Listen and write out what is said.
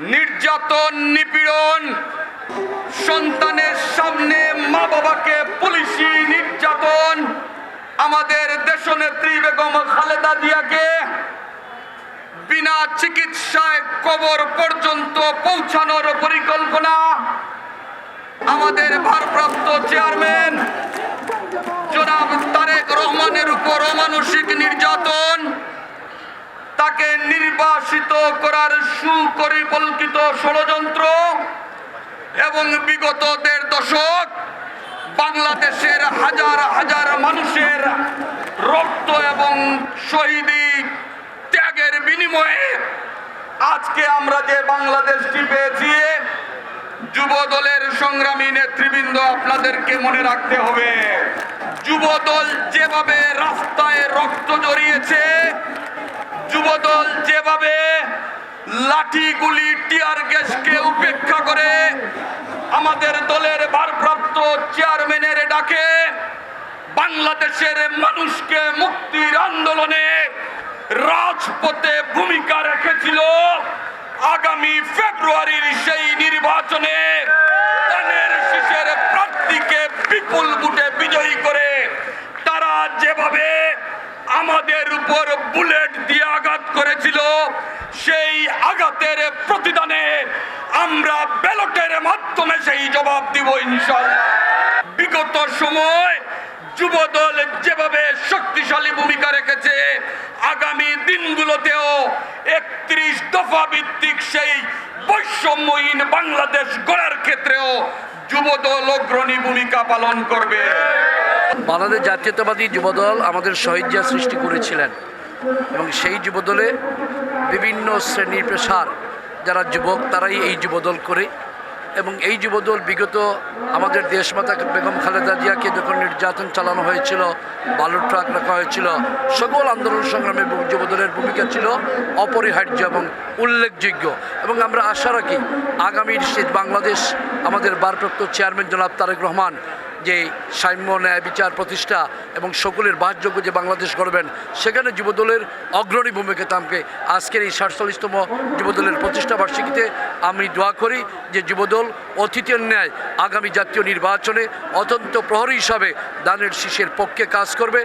নির্যাতন, নিপীড়ন, সন্তানের সামনে মা বাবাকে পুলিশি নির্যাতন, আমাদের দেশনেত্রী বেগম খালেদা জিয়াকে বিনা চিকিৎসায় কবর পর্যন্ত পৌঁছানোর পরিকল্পনা আমাদের ভারপ্রাপ্ত চেয়ারম্যান জনাব তারেক রহমানের উপর অমানসিক নির্যাতন তাকে নির্বাসিত করার সুপরিকল্পিত ষড়যন্ত্র এবং বিগত দেড় দশক বাংলাদেশের হাজার হাজার মানুষের রক্ত এবং শহীদি ত্যাগের বিনিময়ে আজকে আমরা যে বাংলাদেশটি পেয়েছি যুব দলের সংগ্রামী নেতৃবৃন্দ, আপনাদেরকে মনে রাখতে হবে। যুব দল যেভাবে রাস্তায় রক্ত জড়িয়েছে যুবদল যেভাবে লাঠি গুলি, টিয়ার গ্যাসকে উপেক্ষা করে আমাদের দলের ভারপ্রাপ্ত চেয়ারম্যানের ডাকে বাংলাদেশের মানুষকে মুক্তির আন্দোলনে রাজপথে ভূমিকা রেখেছিল আগামী ফেব্রুয়ারির সেই নির্বাচনে ধানের শীষের প্রার্থীকে বিপুল বুটে বিজয়ী করে তারা যেভাবে আমাদের উপর বুলেট দিয়ে আঘাত করেছিল, সেই আঘাতের প্রতিদানে আমরা ব্যালটের মাধ্যমে সেই জবাব দিব ইনশাল্লাহ বিগত সময় যুবদল যেভাবে শক্তিশালী ভূমিকা রেখেছে, আগামী দিনগুলোতেও একত্রিশ দফা ভিত্তিক সেই বৈষম্যহীন বাংলাদেশ গড়ার ক্ষেত্রেও যুবদল অগ্রণী ভূমিকা পালন করবে। বাংলাদেশ জাতীয়তাবাদী যুবদল আমাদের শহীদ সৃষ্টি করেছিলেন এবং সেই যুবদলে বিভিন্ন শ্রেণি পেশার যারা যুবক, তারাই এই যুবদল করে এবং এই যুবদল বিগত আমাদের দেশমাতা বেগম খালেদা জিয়াকে যখন নির্যাতন চালানো হয়েছিল বালু ট্রাক রাখা হয়েছিল, সকল আন্দোলন সংগ্রামে যুবদলের ভূমিকা ছিল অপরিহার্য এবং উল্লেখযোগ্য। এবং আমরা আশা রাখি, আগামীর বাংলাদেশ আমাদের ভারপ্রাপ্ত চেয়ারম্যান জনাব তারেক রহমান যে সাম্য ন্যায় বিচার প্রতিষ্ঠা এবং সকলের বাসযোগ্য যে বাংলাদেশ গড়বেন, সেখানে যুবদলের অগ্রণী ভূমিকা তামকে আজকের এই সাতচল্লিশতম যুবদলের প্রতিষ্ঠা বার্ষিকীতে আমি দোয়া করি যে যুবদল অতীতের ন্যায় আগামী জাতীয় নির্বাচনে অত্যন্ত প্রহরী হিসাবে দানের শীষের পক্ষে কাজ করবে।